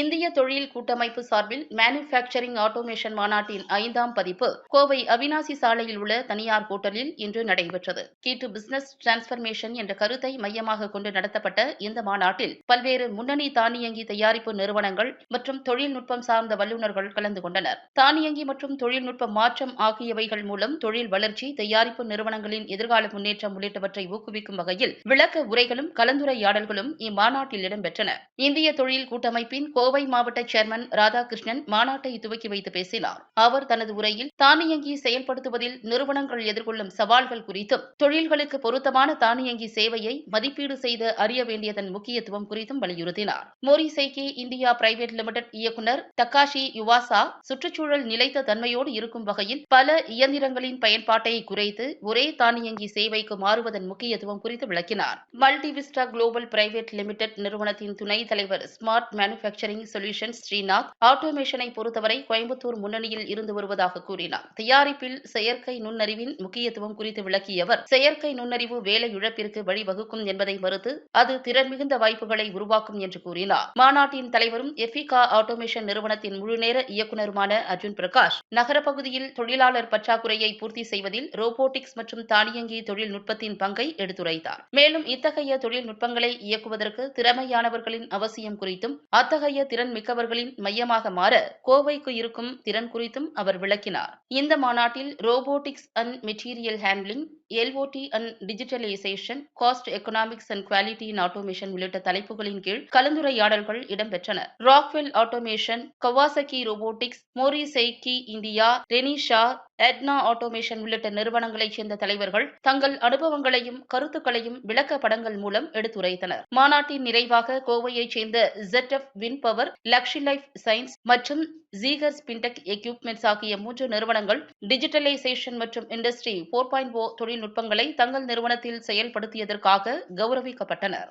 இந்திய தொழில் கூட்டமைப்பு சார்பில் மேனுஃபேக்சரிங் ஆட்டோமேஷன் மாநாட்டின் ஐந்தாம் பதிப்பு கோவை அவினாசி சாலையில் உள்ள தனியார் ஹோட்டலில் இன்று நடைபெற்றது. கீட்டு பிசினஸ் டிரான்ஸ்பர்மேஷன் என்ற கருத்தை மையமாக கொண்டு நடத்தப்பட்ட இந்த மாநாட்டில் பல்வேறு முன்னணி தானியங்கி தயாரிப்பு நிறுவனங்கள் மற்றும் தொழில்நுட்பம் சார்ந்த வல்லுநர்கள் கலந்து கொண்டனர். தானியங்கி மற்றும் தொழில்நுட்ப மாற்றம் ஆகியவைகள் மூலம் தொழில் வளர்ச்சி தயாரிப்பு நிறுவனங்களின் எதிர்கால முன்னேற்றம் உள்ளிட்டவற்றை ஊக்குவிக்கும் வகையில் விளக்க உரைகளும் கலந்துரையாடல்களும் இம்மாநாட்டில் இடம்பெற்றன. இந்திய தொழில் கூட்டமைப்பின் கோவை மாவட்ட சேர்மன் ராதாகிருஷ்ணன் மாநாட்டை துவக்கி வைத்து பேசினார். அவர் தனது உரையில் தானியங்கி செயல்படுத்துவதில் நிறுவனங்கள் எதிர்கொள்ளும் சவால்கள் குறித்தும் தொழில்களுக்கு பொருத்தமான தானியங்கி சேவையை மதிப்பீடு செய்து அறிய வேண்டியதன் முக்கியத்துவம் குறித்தும் வலியுறுத்தினார். மோரிசைகி இந்தியா பிரைவேட் லிமிடெட் இயக்குநர் தக்காஷி யுவாசா சுற்றுச்சூழல் நிலைத்த தன்மையோடு இருக்கும் வகையில் பல இயந்திரங்களின் பயன்பாட்டை குறைத்து ஒரே தானியங்கி சேவைக்கு மாறுவதன் முக்கியத்துவம் குறித்து விளக்கினார். மல்டிவிஸ்டா குளோபல் பிரைவேட் லிமிடெட் நிறுவனத்தின் துணைத் தலைவர் ஸ்மார்ட் மேனுஃபேக்சரிங் சொல்யூஷன் ஸ்ரீநாத் ஆட்டோமேஷனை பொறுத்தவரை கோயம்புத்தூர் முன்னணியில் இருந்து வருவதாக கூறினார். தயாரிப்பில் செயற்கை நுண்ணறிவின் முக்கியத்துவம் குறித்து விளக்கிய அவர் செயற்கை நுண்ணறிவு வேலை இழப்பிற்கு வழிவகுக்கும் என்பதை மறுத்து அது திறன் மிகுந்த வாய்ப்புகளை உருவாக்கும் என்று கூறினார். மாநாட்டின் தலைவரும் எஃபிகா ஆட்டோமேஷன் நிறுவனத்தின் முழுநேர இயக்குநருமான அர்ஜுன் பிரகாஷ் நகரப்பகுதியில் தொழிலாளர் பற்றாக்குறையை பூர்த்தி செய்வதில் ரோபோட்டிக்ஸ் மற்றும் தானியங்கி தொழில்நுட்பத்தின் பங்கை எடுத்துரைத்தார். மேலும் இத்தகைய தொழில்நுட்பங்களை இயக்குவதற்கு திறமையானவர்களின் அவசியம் குறித்தும் அத்தகைய திறன் மிக்கவர்களின் மையமாக மாற கோவைக்கு இருக்கும் திறன் குறித்தும் அவர் விளக்கினார். இந்த மாநாட்டில் robotics and material handling LOT and digitalization cost economics and quality in automation உள்ளிட்ட தலைப்புகளின் கீழ் கலந்துரையாடல்கள் இடம்பெற்றன. Rockwell automation Kawasaki robotics Mori Seiki India Renishaw Etna automation உள்ளிட்ட நிறுவனங்களைச் சேர்ந்த தலைவர்கள் தங்கள் அனுபவங்களையும் கருத்துக்களையும் விளக்க படங்கள் மூலம் எடுத்துரைத்தனர். மாநாட்டின் நிறைவாக கோவையைச் சேர்ந்த Z F wind power Lakshi life science மற்றும் ஜீகர் ஸ்பின்டெக் எக்யூப்மெண்ட்ஸ் ஆகிய மூன்று நிறுவனங்கள் டிஜிட்டலைசேஷன் மற்றும் இண்டஸ்ட்ரி போர் பாயிண்ட் ஓ தொழில்நுட்பங்களை தங்கள் நிறுவனத்தில் செயல்படுத்தியதற்காக கௌரவிக்கப்பட்டனர்.